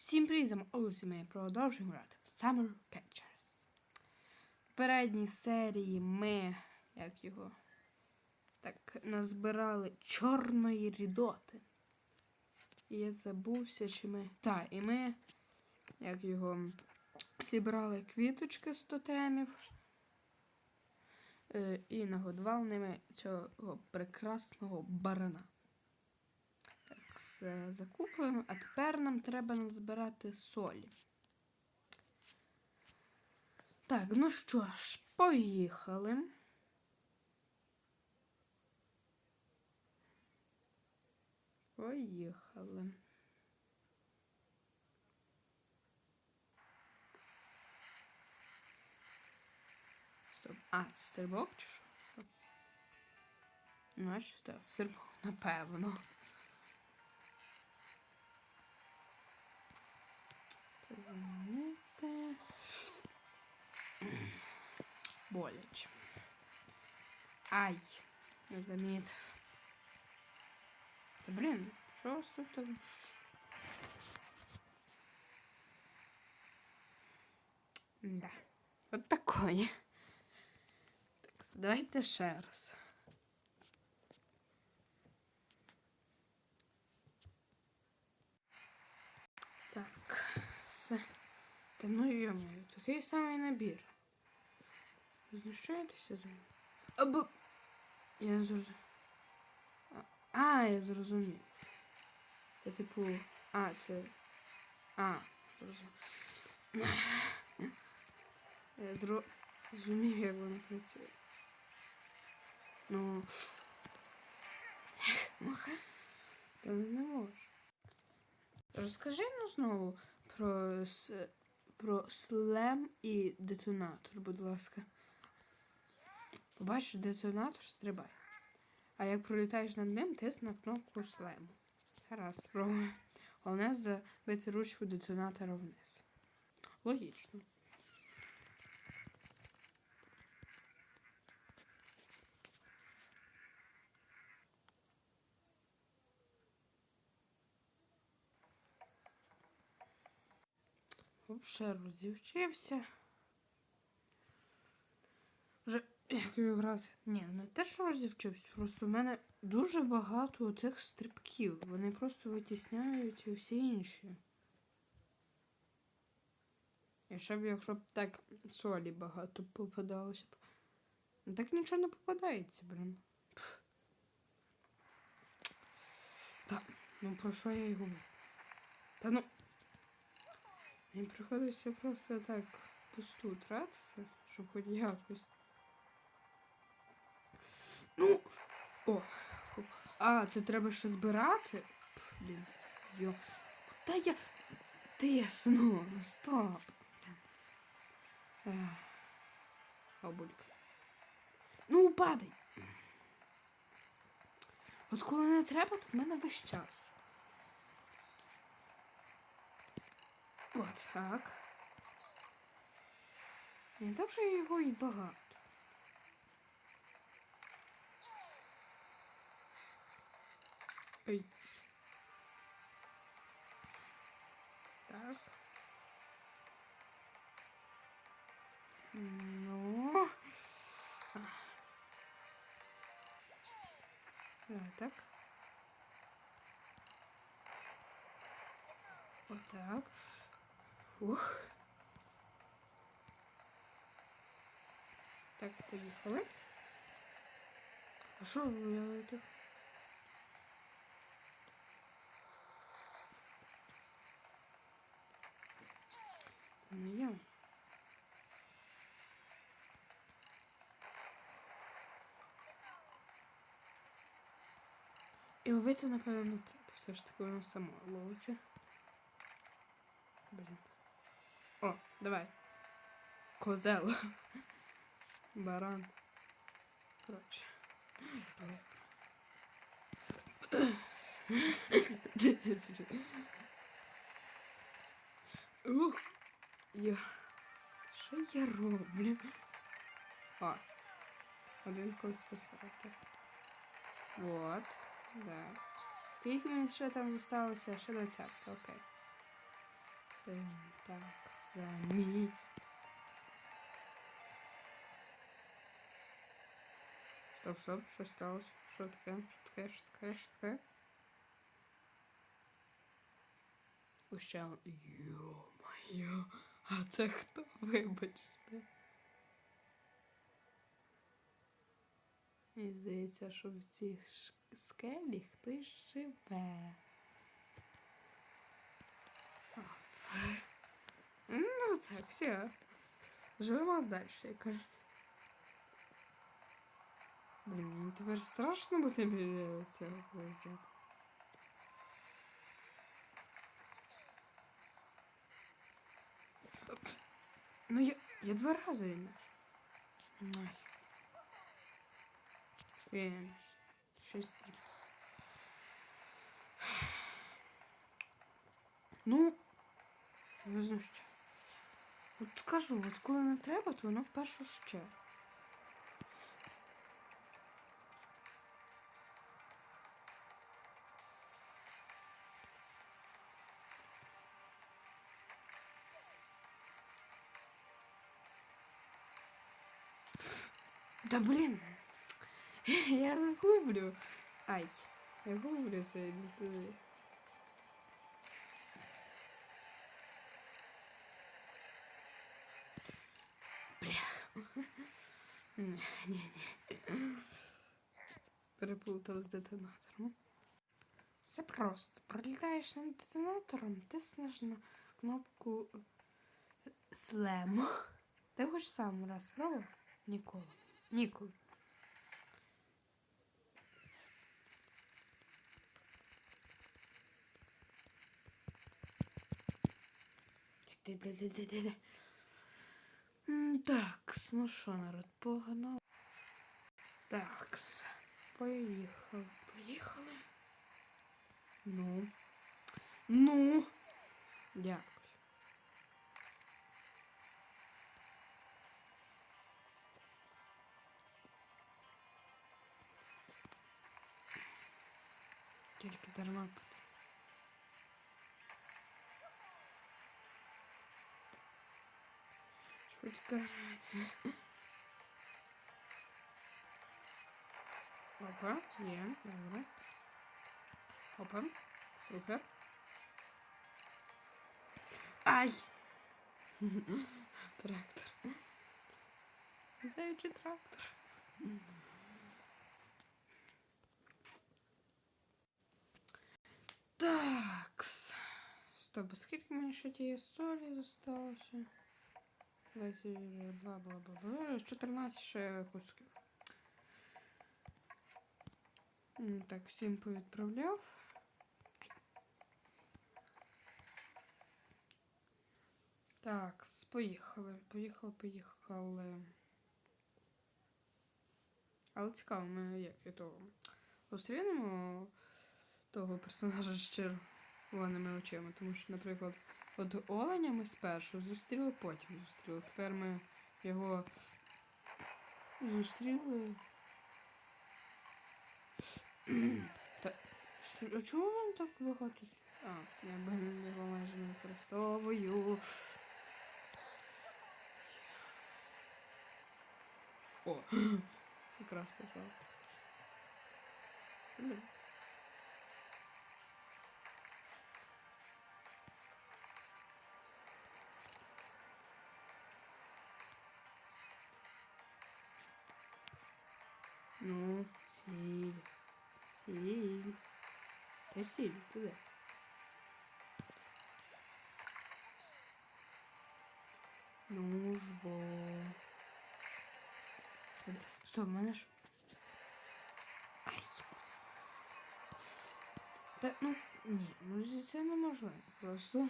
Всім привіт, ось ми продовжуємо грати в Summer Catchers. В передній серії ми, як його, так, назбирали чорної рідоти. І я забувся, чи ми. Так, і ми, як його, зібрали квіточки з тотемів. е, І нагодували ними цього прекрасного барана. Так, все закуплено. А тепер нам треба назбирати солі. Так, ну що ж, поїхали. Поїхали. Стоп. А, стрибок чи що? Ну, а що? Стрибок, напевно. Замінити. Боляче. Ай, не замітив. Та блін, що у вас тут так? Да. От такое. Так, давайте ще раз. Та ну йомаю, такий самий набір. Знущаєтеся з мене? Або. Я не зрозумів. А, я зрозумів. Це типу. А, це. А, зрозумів. Я зро... зрозумів, як воно працює. Ну. Маха. Та не можу. Розкажи ну знову про, про слем і детонатор, будь ласка. Побачиш детонатор, стрибай. А як пролітаєш над ним, тисни на кнопку слему. Гаразд, спробуй. Головне забити ручку детонатора вниз. Логічно. Вже розівчився. Вже як грати? Ні, не те, що розівчився, просто в мене дуже багато цих стрибків. Вони просто витісняють усі інші. І ще б, якщо б так солі багато попадалося б. Ну, Так нічого не попадається, блін. Так, ну про що я й говорю? Та ну. Мені приходиться просто так пусту тратити, щоб хоч якось. Ну. О! А, це треба ще збирати? Блін. Йо. Та я. Тисну. Ну, Стоп. Блін. Ех. Обульк. Ну, падай. От коли не треба, то в мене весь час. От так. Не так же його і багато. Ой. Так, поїхали. А що я тут? Не я. І ловити, напевно, не треба. Все ж таки воно само ловиться. Блін. О, давай. Козел. Баран. Коротше. Ух. Я. Що я роблю? А. Один когось спасати. Вот. Да. Скільки мені ще там залишилося? Ще 20, окей. Ем, Так, самі. Стоп, стоп, що сталося? Що таке? Що таке? Що таке? Що таке? Ще Йо-моє, а це хто? Вибачте. Мені здається, що в цій скелі хтось живе. Ну так, все. Живемо далі, кажуть. Блін, мені тепер страшно буде біля цього. Ну я, я два. Ай. Він. Щось. там. Ну, не знаю що. От скажу, от коли не треба, то воно в першу ще. Да блин. Я загублю. Ай. Я гублю це. Бля. Ні. Переплутав з детонатором. Все просто. Пролітаєш над детонатором, тиснеш на кнопку слему. Ти хоч сам раз спробував? Ніколи. Ніколи. Такс, ну що, народ, погнав. Такс. Поїхав. Поїхали. Ну. Ну. Дякую. Тільки дарма. Швидка. Опа, є, добре. Опа, супер. Ай! Трактор. Летаючий трактор. Стоп, скільки мені ще тієї солі залишилося? Бла бла бла бла. 14 ще кусків. Так, всім повідправляв. Так, поїхали. Поїхали, поїхали. Але цікаво, ми як і того. Зустрінемо того персонажа з червоними очима. Тому що, наприклад, от оленя ми спершу зустріли, потім зустріли. Тепер ми його зустріли. Та, а чому він так багато? А, я б його майже не використовую. О, якраз попав. Та сіль, туди. Ну бо. Стоп, в мене ж. Ай. Та, ну, ні, ну це неможливо. Просто.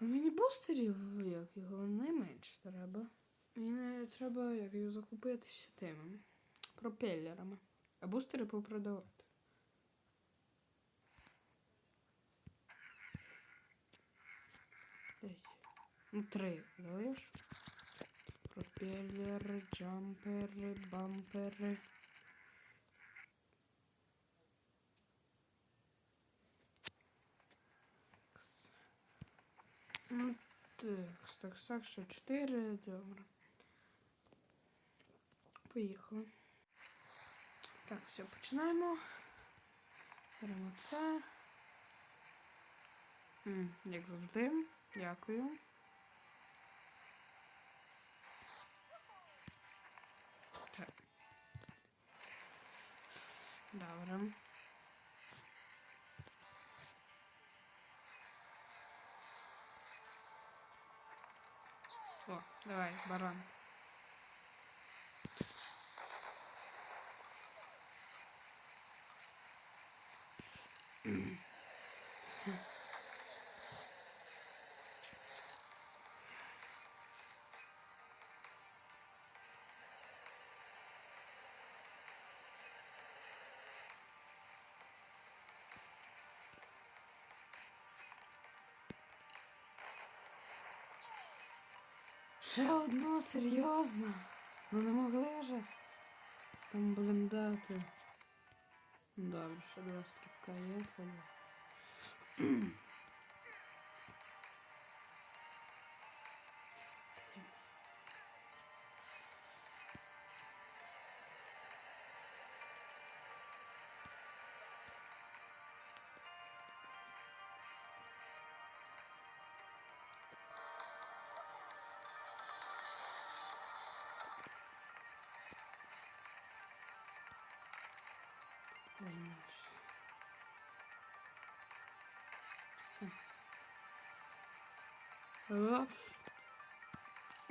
А мені бустерів, як його, найменше треба. Мені треба як його закупитися тими пропелерами. А бустери попродавати. Десь. Ну, три залиш. Пропелери, джампери, бампери. Ну, так, так, так, ще 4, добре. Поїхали. Так, все, починаємо. Беремо це. Як завжди. Дякую. Так. Добре. О, давай, баран. Ще одно, серйозно. Ну не могли же. Там, блендати. Добре, ще два стрибка є. Оп.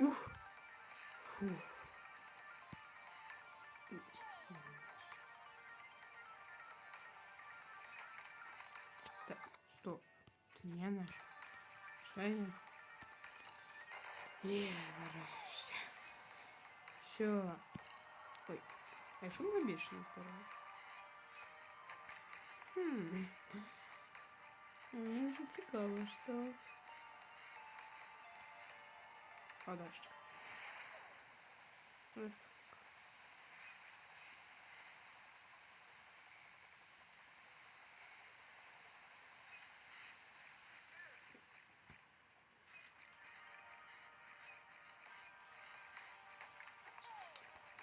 Ух. Фух. Так, стоп. Це не наш. Шея. Є, нарешті. Все. Ой. А якщо ми більше не впорали? Хм. Мені вже цікаво, що. Подожди. Ой.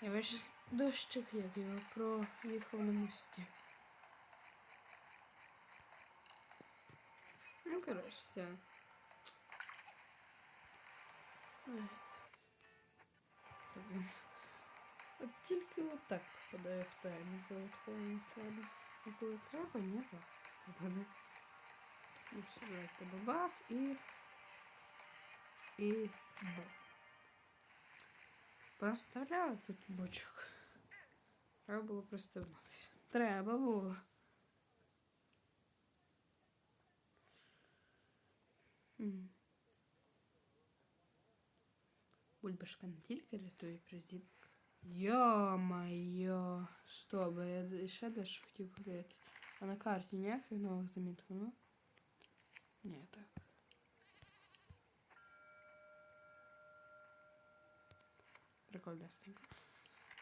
Я весь дощик, як його проїхав на мості. Ну, коротше, все. Ой. Блін. От тільки отак попадає в таймінг, коли такого не треба. А коли треба, ні, так. Попаде. Ну все, давайте бабах і... І бах. Поставляли тут бочок. Треба було пристебнутися. Треба було. Бульбашка не тільки рятує призід. Йо-майо. Стоп, я ще дещо хотів подивитися. А на карті ніяких нових заміток нема? Ні, так. Прикольнесенько.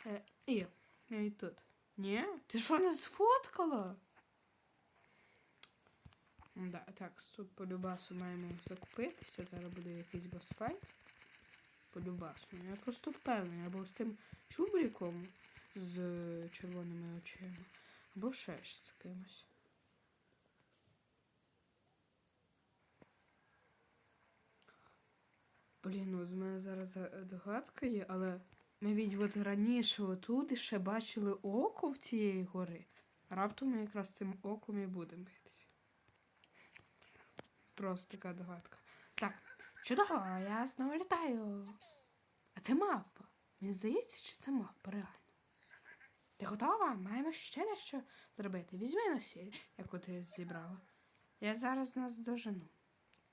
Е, і, і тут. Ні? Ти що не сфоткала? Да, так, тут по любасу маємо закупитися. Зараз буде якийсь босфайт. По любасу. Я просто впевнений, або з тим чубриком з червоними очима, або ще з кимось. Блін, ну з мене зараз догадка є, але ми від от раніше отут ще бачили око в цієї гори. Раптом ми якраз цим оком і будемо. Просто така догадка. Так, чудово, я знову літаю. А це мавпа. Мені здається, чи це мавпа реально. Ти готова? Маємо ще дещо зробити. Візьми на сіль, яку ти зібрала. Я зараз нас дожену.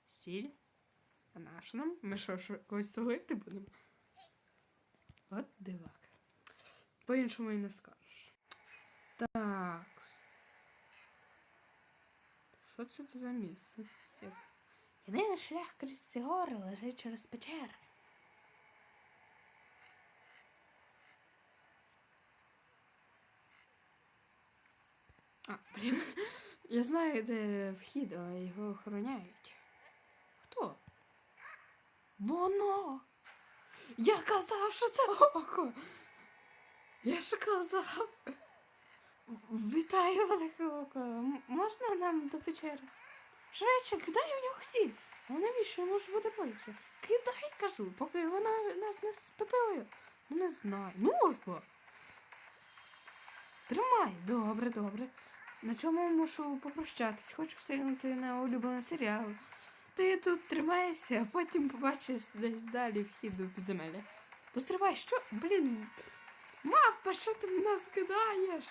Сіль? А наш нам? Ми що, що когось солити будемо? От дивак. По-іншому і не скажеш. Так. Що це за місце? Єдиний шлях крізь ці гори лежить через печери. А, блін. Я знаю, де вхід, але його охороняють. Хто? Воно! Я казав, що це око! Я ж казав. Вітаю, велике око. Можна нам до печери? Швидше, кидай у нього сіль. А навіщо йому ж буде боляче? Кидай, кажу, поки вона нас не спепелує. Ну не знаю. Ну, опа. Тримай. Добре, добре. На цьому мушу попрощатись. Хочу встигнути на улюблений серіал. Ти тут тримайся, а потім побачиш десь далі вхід до підземелля. Постривай, що? Блін. Мавпа, що ти в нас кидаєш?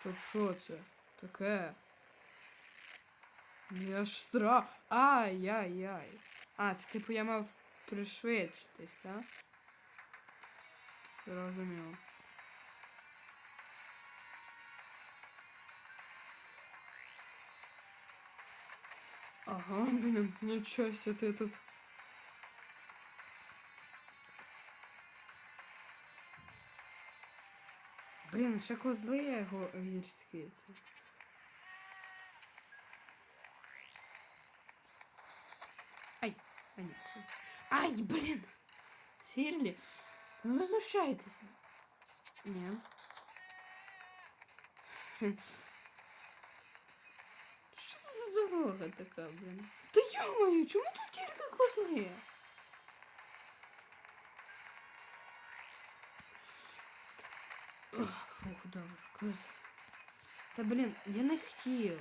Стоп, що це? Таке. Я ж страх. Ай-яй-яй. А, це типу я мав пришвидшитись, так? Зрозуміло. Ага, блін, нічого себе ти тут. Блін, ще козли його гірські. Ай, а ні. це- Ай, блін! Сірлі, ну ви знущаєтеся. Ні. Хм. Що це за дорога така, блін? Та йомаю, чому тут тільки козли? Ох, фух, добре, коз. Та блін, я не хотів.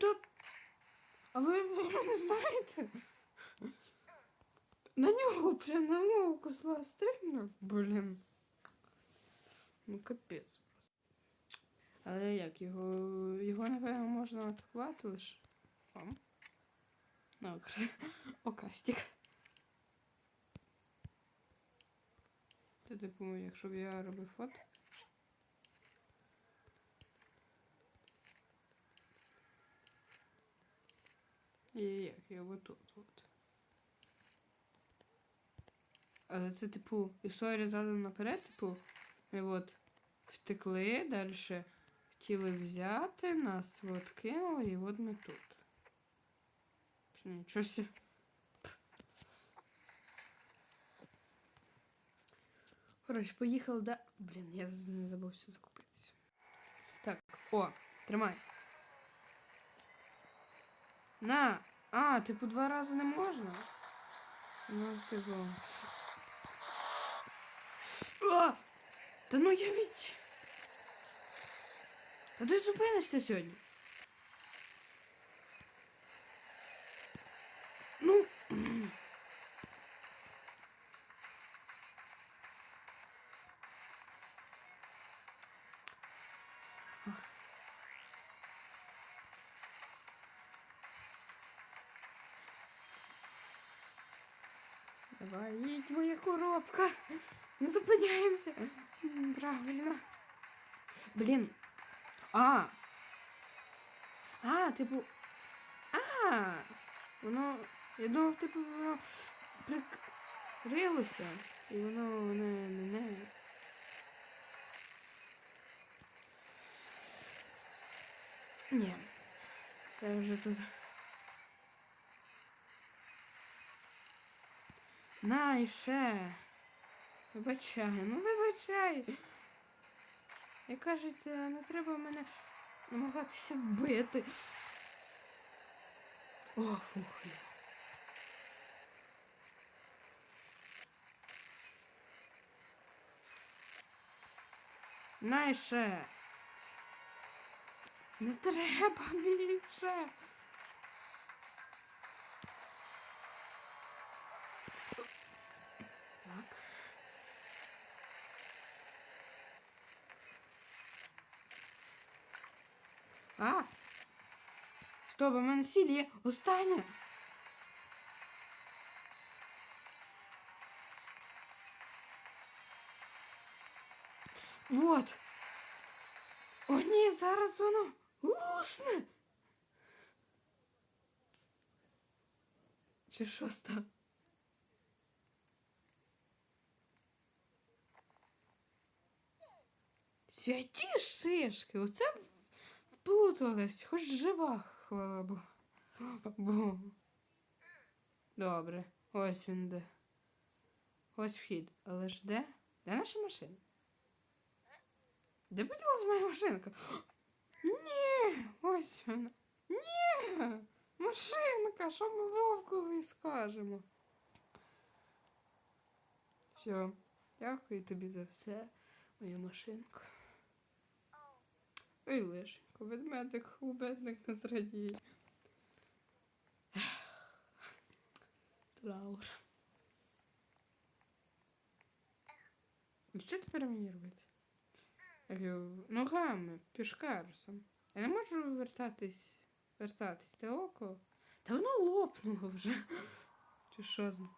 Это... А ви, не знаєте? На нього прям на мову козла стрибнув. Блін. Ну капець просто. Але як його. Його, напевно, можна атакувати лише. О. Ну, окр- окастик. Це типу, якщо б я робив фото. Як я отут от. Але це, типу, історія задом наперед, типу, ми от втекли, далі хотіли взяти, нас от кинули, і от ми тут. Нічого сі. Коротше, поїхали, да. Блін, я не забувся закупитися. Так, о, тримай. На! А, типу два рази не можна? Ну, типу. А! Та ну я від. Та ти зупинишся сьогодні. Давай, їдь, моя коробка. Не зупиняємося. М, Правильно. Блін. А. А, типу. А. Воно. Я думав, типу, воно прикрилося. І воно не. не, не. Ні. Це вже тут. На, і. Вибачай, ну вибачай. І кажеться, не треба мене намагатися вбити. О, фух. я. На і ще. Не треба більше. Стоп, у мене сіль є. Останнє. Вот. О, ні, зараз воно лусне. Чи що стало? Святі шишки, оце в, в вплуталась, хоч жива, хвала Богу. Добре, ось він де. Ось вхід. Але ж де? Де наша машина? Де поділась моя машинка? Ні, ось вона. Ні, машинка, що ми вовкові скажемо? Все, дякую тобі за все, моя машинка. Ой, лишенько, ведмедик, хубедник не зрадіє. Траур. Що тепер мені робити? Ногами, пішкарусом. Я не можу вертатись, вертатись. Те око. Та воно лопнуло вже. Чи що з ним?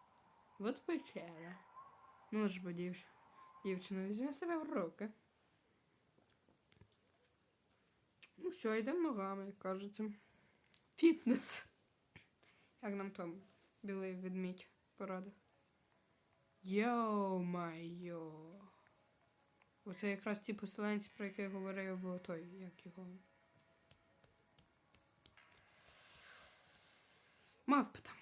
От печера. Ну ж бо дівч... дівчина, візьми себе в руки. Ну все, йдемо ногами, як кажеться. Фітнес. Як нам там білий ведмідь порадив. Йо-майо. Оце якраз ті поселенці, про яких говорив той, як його. Мавпи там.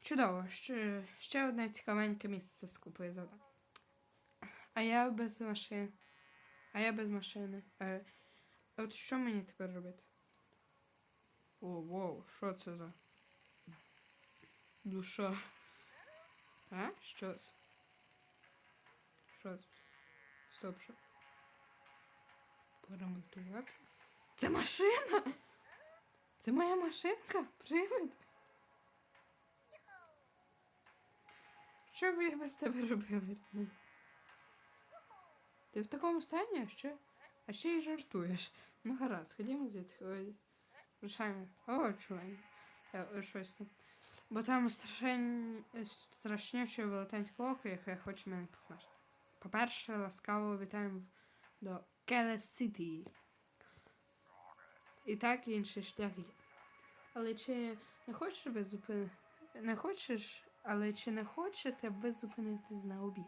Чудово, ще, ще одне цікавеньке місце з купою завдань. А я без машини. А я без машини. А, от що мені тепер робити? О, воу, що це за душа? А? Що? Що? Стоп, що? Поремонтувати? Це машина! Це моя машинка? Привид? Що б я без тебе робив? Ти в такому стані, ще, а ще й жартуєш. Ну гаразд, ходімо звідси. Рушаємо. О, чувань. Щось там. Бо там страшень... страшніше велетенське око, яке хоче мене посмажити. По-перше, ласкаво вітаємо до Келес Сіті. І так інший шлях є. Але чи не хочеш ви зупинити? Не хочеш, але чи не хочете ви зупинитись на обід?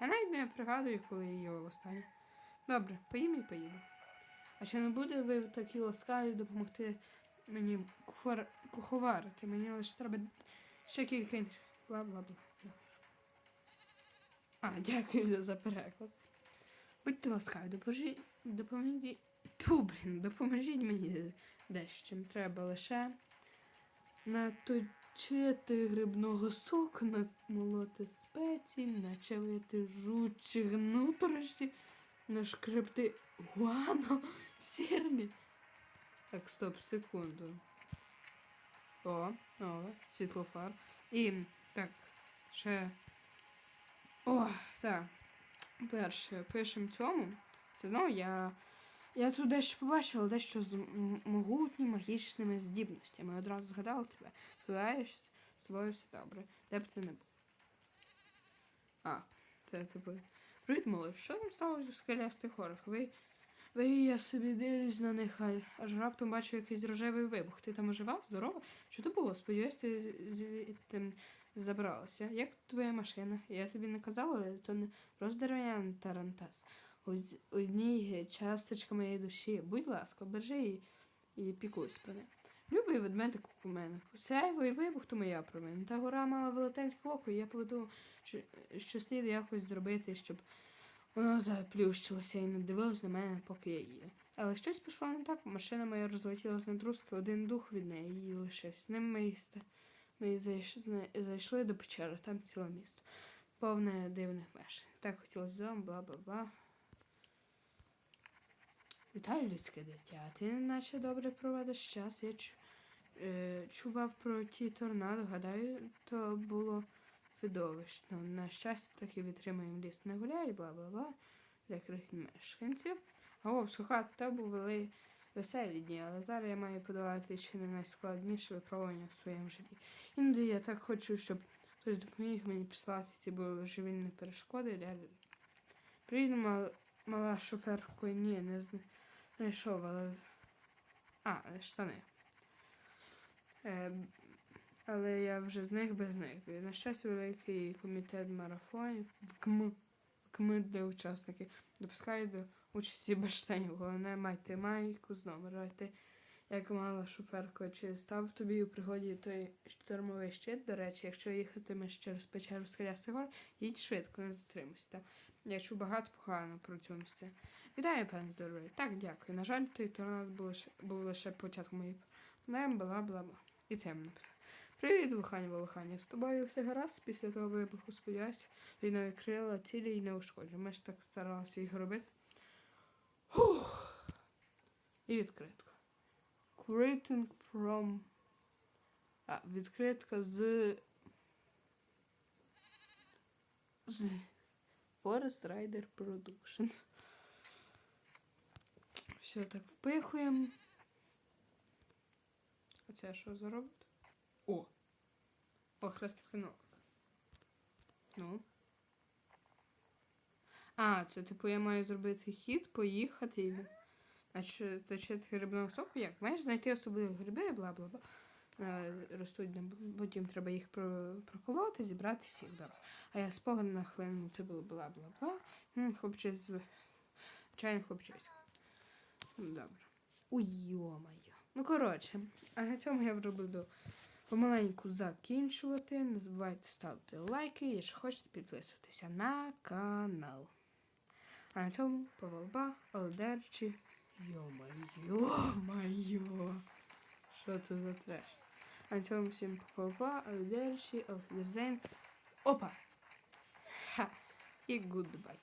Я навіть не пригадую, коли я їла останнє. Добре, поїм і поїду. А чи не буде ви такі ласкаві допомогти мені кухар... куховарити? Мені лише треба ще кілька інших. Бла-бла-бла. А, дякую за переклад. Будьте ласкаві, допоможіть, допоможіть, Тьфу, блін, допоможіть мені дещо. Треба лише наточити грибного соку, намолоти спеції, начавити жучих нашкребти гуано, сірні. Так, стоп, секунду. О, о, світлофар. І так, ще. О, так. Перше, пишемо цьому. Це знову я. Я тут дещо побачила, дещо з м- могутніми магічними здібностями. Одразу згадала тебе. Згадаєшся, з тобою все добре. Де б ти не був? А, це тебе. Привіт. Що там сталося у скелястих горах? Ви. Ви я собі дивлюсь на них, аж раптом бачу якийсь рожевий вибух. Ти там оживав? Здорово? Що то було? Сподіваюсь, ти звідти забралася. Як твоя машина? Я тобі не казала, але це не просто дерев'яний тарантас. Одній часточка моєї душі. Будь ласка, бережи її і пікуйся про неї. Любий ведмедик у мене. Сяйво вибух то моя провина. Та гора мала велетенське око, і я поведу, що, слід якось зробити, щоб воно заплющилося і не дивилось на мене, поки я їду. Але щось пішло не так, машина моя розлетілася на друзки, один дух від неї її лишився. Ним ми, ми зайшли до печери, там ціле місто. Повне дивних мешкань. Так хотілося додому, бла-бла-бла. Вітаю, людське дитя. Ти наче добре проведеш час. Я е, чував про ті торнадо. Гадаю, то було видовищно. На щастя, таки витримаємо ліс не гуляй, бла-бла-бла. Для крихітних мешканців. А о, суха, то були веселі дні, але зараз я маю подолати чи не найскладніше випробування в своєму житті. Іноді я так хочу, щоб хтось допоміг мені прислати ці божевільні перешкоди для людей. Привіт, мал- мала шоферко, ні, не знайшов, але. А, штани. Е, але я вже з них без них. На щастя, великий комітет марафонів КМ, КМ для учасників допускає до Участі сценів. Головне майте майку з номером. Ти як мала шоферка, чи став тобі у пригоді той штурмовий щит. До речі, якщо їхатимеш через печеру скелястих гор, їдь швидко, не затримуйся. Я чув багато погано про цю місце. Вітаю, пане здоровий. Так, дякую. На жаль, той торнадо був лише, був лише початком моєї бла бла бла. І це мені написав. Привіт, Волохані, Волохані. З тобою все гаразд після того вибуху, сподіваюсь, війна відкрила цілі і не ушкоджу. Ми ж так старалися їх робити. Фух. І відкритка. Greeting from. А, відкритка з. З Forest Rider Production. Все, так впихуємо. А це що за робот? О! Похрестик Ну. А, це типу я маю зробити хід, поїхати і значить, точити грибного соку. Як? Маєш знайти особливі гриби, бла бла бла. Е, Ростуть, на- потім треба їх про- проколоти, зібрати сік. Добре. А я спогад на хвилину, це було бла бла бла. Хлопчись, звичайно, хлопчись. Добре. Ой, йо-моє. Ну, коротше, а на цьому я вже буду помаленьку закінчувати. Не забувайте ставити лайки, якщо хочете підписуватися на канал. А на цьому поволба, олдерчі. Йо-моє. Що це за треш? А на цьому всім поволба, олдерчі, олдерзейн. Опа! Ха! І гудбай.